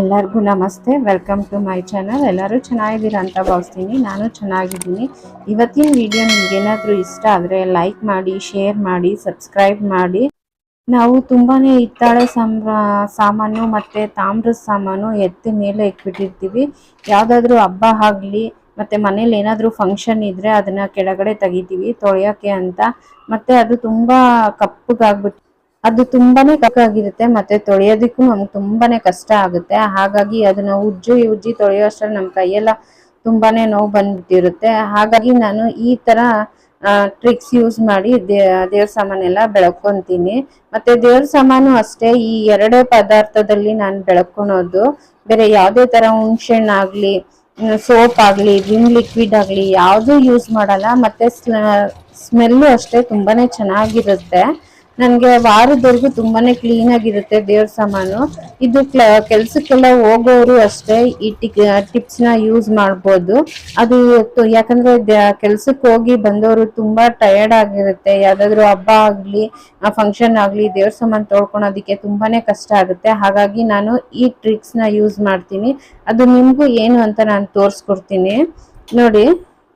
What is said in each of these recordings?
ಎಲ್ಲರಿಗೂ ನಮಸ್ತೆ. Welcome to my channel ಎಲ್ಲರೂ ಚೆನ್ನಾಗಿದ್ದೀರಾ ಅಂತ ಭಾವಿಸ್ತೀನಿ. ನಾನು ಚೆನ್ನಾಗಿದ್ದೀನಿ. ಇವತ್ತಿನ ವಿಡಿಯೋ ನಿಮ್ಗೆ ಏನಾದರೂ ಇಷ್ಟ ಆದರೆ ಲೈಕ್ ಮಾಡಿ ಶೇರ್ ಮಾಡಿ ಸಬ್ಸ್ಕ್ರೈಬ್ ಮಾಡಿ. ನಾವು ತುಂಬಾನೇ ಹಿತ್ತಾಳೆ ಸಂಬ್ರ ಸಾಮಾನು ಮತ್ತೆ ತಾಮ್ರದ ಸಾಮಾನು ಎತ್ತಿ ಮೇಲೆ ಇಟ್ಬಿಟ್ಟಿರ್ತೀವಿ ಯಾವುದಾದ್ರೂ ಹಬ್ಬ ಆಗಲಿ ಮತ್ತೆ ಮನೇಲಿ ಏನಾದರೂ ಫಂಕ್ಷನ್ ಇದ್ರೆ ಅದನ್ನ ಕೆಳಗಡೆ ತೆಗಿತೀವಿ, ತೊಳೆಯೋಕ್ಕೆ ಅಂತ. ಮತ್ತೆ ಅದು ತುಂಬಾ ಕಪ್ಪಗಾಗ್ಬಿಟ್ಟು ಅದು ತುಂಬಾನೇ ಕಕ್ಕಾಗಿರುತ್ತೆ ಮತ್ತೆ ತೊಳೆಯೋದಕ್ಕೂ ನಮ್ಗೆ ತುಂಬಾನೇ ಕಷ್ಟ ಆಗುತ್ತೆ. ಹಾಗಾಗಿ ಅದನ್ನ ಉಜ್ಜಿ ಉಜ್ಜಿ ತೊಳೆಯೋ ಅಷ್ಟ್ರಲ್ಲಿ ನಮ್ಮ ಕೈಯೆಲ್ಲ ತುಂಬಾನೇ ನೋವು ಬಂದ್ಬಿಟ್ಟಿರುತ್ತೆ. ಹಾಗಾಗಿ ನಾನು ಈ ತರ ಟ್ರಿಕ್ಸ್ ಯೂಸ್ ಮಾಡಿ ದೇವ್ರ ಸಾಮಾನೆಲ್ಲ ಬೆಳಕೊಂತೀನಿ. ಮತ್ತೆ ದೇವ್ರ ಸಾಮಾನು ಅಷ್ಟೇ, ಈ ಎರಡೇ ಪದಾರ್ಥದಲ್ಲಿ ನಾನು ಬೆಳಕೊಳೋದು, ಬೇರೆ ಯಾವುದೇ ತರ ಹುಣ್ಸೆಣ್ಣ ಆಗ್ಲಿ ಸೋಪ್ ಆಗ್ಲಿ ವಿಮ್ ಲಿಕ್ವಿಡ್ ಆಗ್ಲಿ, ಯಾವುದು ಯೂಸ್ ಮಾಡಲ್ಲ. ಮತ್ತೆ ಸ್ಮೆಲ್ಲು ಅಷ್ಟೇ ತುಂಬಾನೇ ಚೆನ್ನಾಗಿರುತ್ತೆ. ನನಗೆ ವಾರದವರೆಗೂ ತುಂಬಾನೇ ಕ್ಲೀನ್ ಆಗಿರುತ್ತೆ ದೇವ್ರ ಸಾಮಾನು. ಇದು ಕೆಲ್ಸಕ್ಕೆಲ್ಲ ಹೋಗೋರು ಅಷ್ಟೇ ಈ ಟಿಪ್ಸ್ನ ಯೂಸ್ ಮಾಡ್ಬೋದು. ಅದು ಯಾಕಂದ್ರೆ ಕೆಲ್ಸಕ್ಕೆ ಹೋಗಿ ಬಂದವರು ತುಂಬಾ ಟಯರ್ಡ್ ಆಗಿರುತ್ತೆ. ಯಾವ್ದಾದ್ರು ಹಬ್ಬ ಆಗ್ಲಿ ಫಂಕ್ಷನ್ ಆಗ್ಲಿ ದೇವ್ರ ಸಾಮಾನು ತೊಳ್ಕೊಳೋದಕ್ಕೆ ತುಂಬಾನೇ ಕಷ್ಟ ಆಗುತ್ತೆ. ಹಾಗಾಗಿ ನಾನು ಈ ಟ್ರಿಕ್ಸ್ನ ಯೂಸ್ ಮಾಡ್ತೀನಿ. ಅದು ನಿಮ್ಗೂ ಏನು ಅಂತ ನಾನು ತೋರಿಸ್ಕೊಡ್ತೀನಿ. ನೋಡಿ.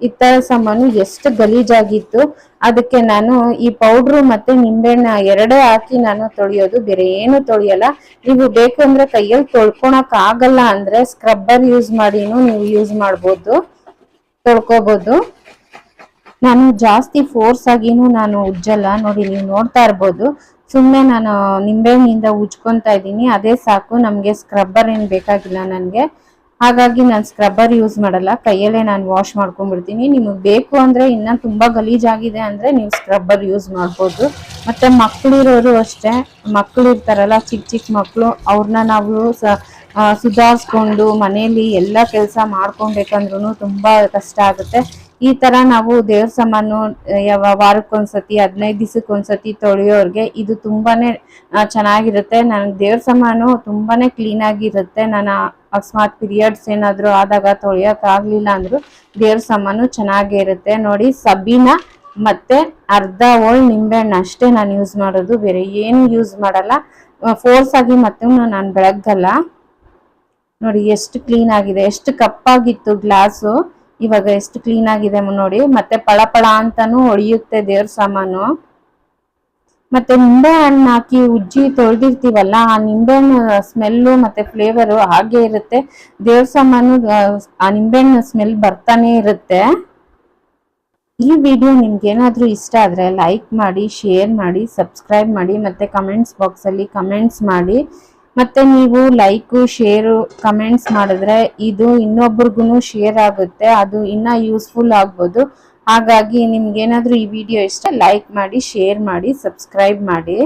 ಇತರ ಸಾಮಾನು ಎಷ್ಟು ಗಲೀಜಾಗಿತ್ತು. ಅದಕ್ಕೆ ನಾನು ಈ ಪೌಡ್ರು ಮತ್ತೆ ನಿಂಬೆಹಣ್ಣ ಎರಡೇ ಹಾಕಿ ನಾನು ತೊಳೆಯೋದು, ಬೇರೆ ಏನು ತೊಳೆಯಲ್ಲ. ನೀವು ಬೇಕು ಅಂದ್ರೆ ಕೈಯಲ್ಲಿ ತೊಳ್ಕೊಳಕ್ ಆಗಲ್ಲ ಅಂದ್ರೆ ಸ್ಕ್ರಬ್ಬರ್ ಯೂಸ್ ಮಾಡಿನೂ ನೀವು ಯೂಸ್ ಮಾಡ್ಬೋದು, ತೊಳ್ಕೊಬೋದು. ನಾನು ಜಾಸ್ತಿ ಫೋರ್ಸ್ ಆಗಿನೂ ನಾನು ಉಜ್ಜಲ್ಲ. ನೋಡಿ, ನೀವು ನೋಡ್ತಾ ಇರ್ಬೋದು. ಸುಮ್ಮನೆ ನಾನು ನಿಂಬೆಹಣ್ಣಿಂದ ಉಜ್ಕೊಂತಾ ಇದ್ದೀನಿ. ಅದೇ ಸಾಕು, ನಮಗೆ ಸ್ಕ್ರಬ್ಬರ್ ಏನು ಬೇಕಾಗಿಲ್ಲ ನನಗೆ. ಹಾಗಾಗಿ ನಾನು ಸ್ಕ್ರಬ್ಬರ್ ಯೂಸ್ ಮಾಡಲ್ಲ. ಕೈಯಲ್ಲೇ ನಾನು ವಾಶ್ ಮಾಡ್ಕೊಂಡ್ಬಿಡ್ತೀನಿ. ನಿಮಗೆ ಬೇಕು ಅಂದರೆ ಇನ್ನ ತುಂಬಾ ಗಲೀಜಾಗಿದೆ ಅಂದರೆ ನೀವು ಸ್ಕ್ರಬ್ಬರ್ ಯೂಸ್ ಮಾಡ್ಬೋದು. ಮತ್ತು ಮಕ್ಕಳಿರೋರು ಅಷ್ಟೇ ಮಕ್ಕಳು ಇರ್ತಾರಲ್ಲ ಚಿಕ್ಕ ಚಿಕ್ಕ ಮಕ್ಕಳು ಅವ್ರನ್ನ ನಾವು ಸುಧಾರಿಸ್ಕೊಂಡು ಮನೆಯಲ್ಲಿ ಎಲ್ಲ ಕೆಲಸ ಮಾಡ್ಕೊಬೇಕಂದ್ರೂ ತುಂಬ ಕಷ್ಟ ಆಗುತ್ತೆ. ಈ ತರ ನಾವು ದೇವ್ರ ಸಾಮಾನು ಯಾವ ವಾರಕ್ಕೊಂದ್ಸತಿ, ಹದಿನೈದು ದಿವಸಕ್ಕೊಂದ್ಸತಿ ತೊಳೆಯೋರ್ಗೆ ಇದು ತುಂಬಾನೇ ಚೆನ್ನಾಗಿರುತ್ತೆ. ನನಗೆ ದೇವ್ರ ಸಾಮಾನು ತುಂಬಾನೇ ಕ್ಲೀನ್ ಆಗಿರುತ್ತೆ. ನಾನು ಅಕಸ್ಮಾತ್ ಪೀರಿಯಡ್ಸ್ ಏನಾದರೂ ಆದಾಗ ತೊಳೆಯಕ್ ಆಗ್ಲಿಲ್ಲ ಅಂದ್ರು ದೇವ್ರ ಸಾಮಾನು ಚೆನ್ನಾಗೇ ಇರುತ್ತೆ. ನೋಡಿ, ಸಬೀನ ಮತ್ತೆ ಅರ್ಧ ಓಳ್ ನಿಂಬೆಹಣ್ಣು ಅಷ್ಟೇ ನಾನು ಯೂಸ್ ಮಾಡೋದು. ಬೇರೆ ಏನು ಯೂಸ್ ಮಾಡಲ್ಲ. ಫೋರ್ಸ್ ಆಗಿ ಮತ್ತೆ ನಾನು ಬೆಳಗ್ಗಲ್ಲ. ನೋಡಿ, ಎಷ್ಟು ಕ್ಲೀನ್ ಆಗಿದೆ. ಎಷ್ಟು ಕಪ್ಪಾಗಿತ್ತು ಗ್ಲಾಸು ಇವಾಗ ಎಷ್ಟು ಕ್ಲೀನ್ ಆಗಿದೆ ನೋಡಿ, ಮತ್ತೆ ಪಳ ಪಳ ಅಂತಾನು ಹೊಳಿಯುತ್ತೆ ದೇವ್ರ ಸಾಮಾನು. ಮತ್ತೆ ನಿಂಬೆ ಹಣ್ಣು ಹಾಕಿ ಉಜ್ಜಿ ತೊಳೆದಿರ್ತೀವಲ್ಲ, ಆ ನಿಂಬೆ ಹಣ್ಣು ಸ್ಮೆಲ್ಲು ಮತ್ತೆ ಫ್ಲೇವರು ಹಾಗೆ ಇರುತ್ತೆ. ದೇವ್ರ ಸಾಮಾನು, ಆ ನಿಂಬೆ ಹಣ್ಣು ಸ್ಮೆಲ್ ಬರ್ತಾನೆ ಇರುತ್ತೆ. ಈ ವಿಡಿಯೋ ನಿಮ್ಗೆ ಏನಾದ್ರೂ ಇಷ್ಟ ಆದ್ರೆ ಲೈಕ್ ಮಾಡಿ ಶೇರ್ ಮಾಡಿ ಸಬ್ಸ್ಕ್ರೈಬ್ ಮಾಡಿ, ಮತ್ತೆ ಕಮೆಂಟ್ಸ್ ಬಾಕ್ಸ್ ಅಲ್ಲಿ ಕಮೆಂಟ್ಸ್ ಮಾಡಿ. ಮತ್ತೆ ನೀವು ಲೈಕು ಶೇರು ಕಮೆಂಟ್ಸ್ ಮಾಡಿದ್ರೆ ಇದು ಇನ್ನೊಬ್ರಿಗೂ ಶೇರ್ ಆಗುತ್ತೆ, ಅದು ಇನ್ನ ಯೂಸ್ಫುಲ್ ಆಗ್ಬೋದು. ಹಾಗಾಗಿ ನಿಮ್ಗೆ ಏನಾದರೂ ಈ ವಿಡಿಯೋ ಇಷ್ಟ ಲೈಕ್ ಮಾಡಿ ಶೇರ್ ಮಾಡಿ ಸಬ್ಸ್ಕ್ರೈಬ್ ಮಾಡಿ.